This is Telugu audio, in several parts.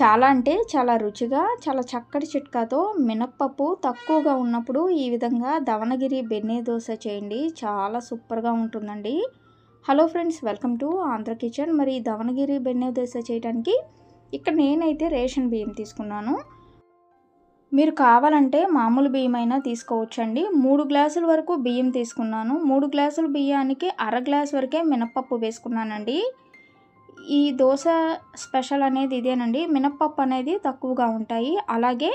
చాలా అంటే చాలా రుచిగా చాలా చక్కటి చిట్కాతో మినప్పప్పు తక్కువగా ఉన్నప్పుడు ఈ విధంగా దవనగిరి బెన్నే దోశ చేయండి. చాలా సూపర్గా ఉంటుందండి. Hello friends welcome to Andhra kitchen. మరి దవనగిరి బెన్నె దోశ చేయడానికి ఇక్కడ నేనైతే రేషన్ బియ్యం తీసుకున్నాను. మీరు కావాలంటే మామూలు బియ్యం అయినా తీసుకోవచ్చండి. మూడు గ్లాసుల వరకు బియ్యం తీసుకున్నాను. మూడు గ్లాసుల బియ్యానికి అర గ్లాస్ వరకే మినప్పప్పు వేసుకున్నానండి. ఈ దోశ స్పెషల్ అనేది ఇదేనండి. మినప్పప్పు అనేది తక్కువగా ఉంటాయి. అలాగే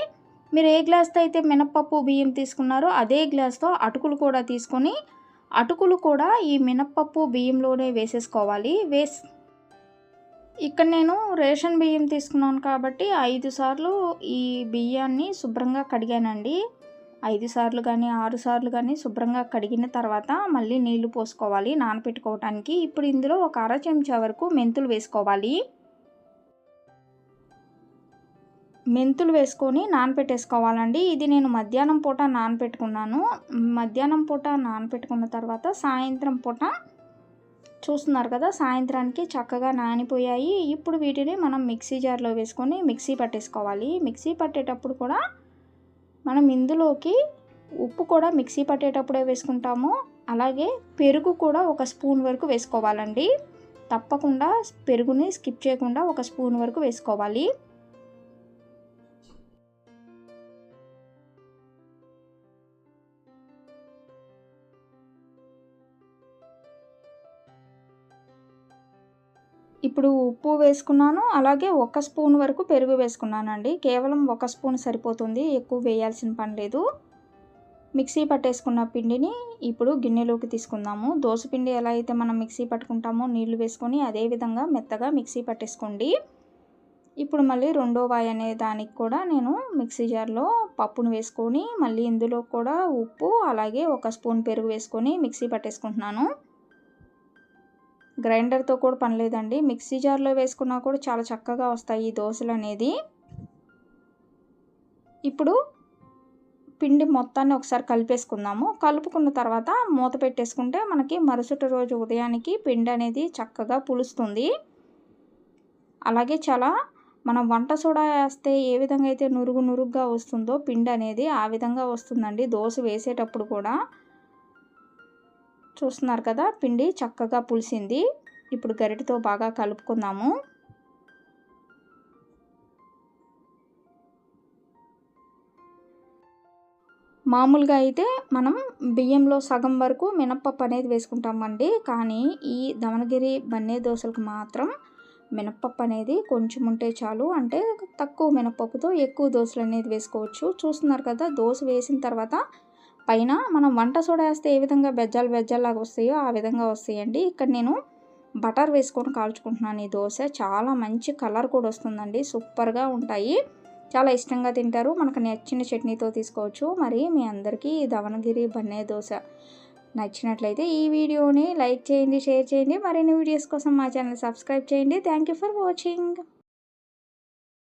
మీరు ఏ గ్లాస్తో అయితే మినప్పప్పు బియ్యం తీసుకున్నారో అదే గ్లాస్తో అటుకులు కూడా తీసుకొని అటుకులు కూడా ఈ మినప్పప్పు బియ్యంలోనే వేసేసుకోవాలి. వేస్ ఇక్కడ నేను రేషన్ బియ్యం తీసుకున్నాను కాబట్టి ఐదు సార్లు ఈ బియ్యాన్ని శుభ్రంగా కడిగానండి. ఐదు సార్లు కానీ ఆరు సార్లు కానీ శుభ్రంగా కడిగిన తర్వాత మళ్ళీ నీళ్ళు పోసుకోవాలి నానపెట్టుకోవటానికి. ఇప్పుడు ఇందులో ఒక అర చెంచా వరకు మెంతులు వేసుకోవాలి. మెంతులు వేసుకొని నానపెట్టేసుకోవాలండి. ఇది నేను మధ్యాహ్నం పూట నానపెట్టుకున్నాను. మధ్యాహ్నం పూట నానపెట్టుకున్న తర్వాత సాయంత్రం పూట చూస్తున్నారు కదా సాయంత్రానికి చక్కగా నానిపోయాయి. ఇప్పుడు వీటిని మనం మిక్సీ జార్లో వేసుకొని మిక్సీ పట్టేసుకోవాలి. మిక్సీ పట్టేటప్పుడు కూడా మనం ఇందులోకి ఉప్పు కూడా మిక్సీ పట్టేటప్పుడే వేసుకుంటాము. అలాగే పెరుగు కూడా ఒక స్పూన్ వరకు వేసుకోవాలండి. తప్పకుండా పెరుగుని స్కిప్ చేయకుండా ఒక స్పూన్ వరకు వేసుకోవాలి. ఇప్పుడు ఉప్పు వేసుకున్నాను అలాగే ఒక స్పూన్ వరకు పెరుగు వేసుకున్నానండి. కేవలం ఒక స్పూన్ సరిపోతుంది ఎక్కువ వేయాల్సిన పని లేదు. మిక్సీ పట్టేసుకున్న పిండిని ఇప్పుడు గిన్నెలోకి తీసుకుందాము. దోశ పిండి ఎలా అయితే మనం మిక్సీ పట్టుకుంటామో నీళ్ళు వేసుకొని అదే విధంగా మెత్తగా మిక్సీ పట్టేసుకోండి. ఇప్పుడు మళ్ళీ రెండో వాయి అనే దానికి కూడా నేను మిక్సీ జార్లో పప్పును వేసుకొని మళ్ళీ ఇందులో కూడా ఉప్పు అలాగే ఒక స్పూన్ పెరుగు వేసుకొని మిక్సీ పట్టేసుకుంటున్నాను. గ్రైండర్తో కూడా పని లేదండి. మిక్సీ జార్లో వేసుకున్నా కూడా చాలా చక్కగా వస్తాయి ఈ దోశలు అనేది ఇప్పుడు పిండి మొత్తాన్ని ఒకసారి కలిపేసుకుందాము. కలుపుకున్న తర్వాత మూత పెట్టేసుకుంటే మనకి మరుసటి రోజు ఉదయానికి పిండి అనేది చక్కగా పులుస్తుంది. అలాగే చాలా మనం వంట సోడా వేస్తే ఏ విధంగా అయితే నురుగు నురుగ్గా వస్తుందో పిండి అనేది ఆ విధంగా వస్తుందండి. దోశ వేసేటప్పుడు కూడా చూస్తున్నారు కదా పిండి చక్కగా పులిసింది. ఇప్పుడు గరిటతో బాగా కలుపుకుందాము. మామూలుగా అయితే మనం బియ్యంలో సగం వరకు మినప్పప్పు అనేది వేసుకుంటామండి. కానీ ఈ దమనగిరి బన్నే దోశలకు మాత్రం మినప్పప్పు అనేది కొంచెం ఉంటే చాలు. అంటే తక్కువ మినప్పప్పుతో ఎక్కువ దోశలు అనేది వేసుకోవచ్చు. చూస్తున్నారు కదా దోశ వేసిన తర్వాత పైన మనం వంట సోడా వేస్తే ఏ విధంగా బెజ్జాలు బెజ్జాలాగా వస్తాయో ఆ విధంగా వస్తాయండి. ఇక్కడ నేను బటర్ వేసుకొని కాల్చుకుంటున్నాను ఈ దోశ. చాలా మంచి కలర్ కూడా వస్తుందండి. సూపర్గా ఉంటాయి. చాలా ఇష్టంగా తింటారు. మనకు నచ్చిన చట్నీతో తీసుకోవచ్చు. మరి మీ అందరికీ దవనగిరి బన్నే దోశ నచ్చినట్లయితే ఈ వీడియోని లైక్ చేయండి షేర్ చేయండి. మరిన్ని వీడియోస్ కోసం మా ఛానల్ సబ్స్క్రైబ్ చేయండి. Thank you for watching.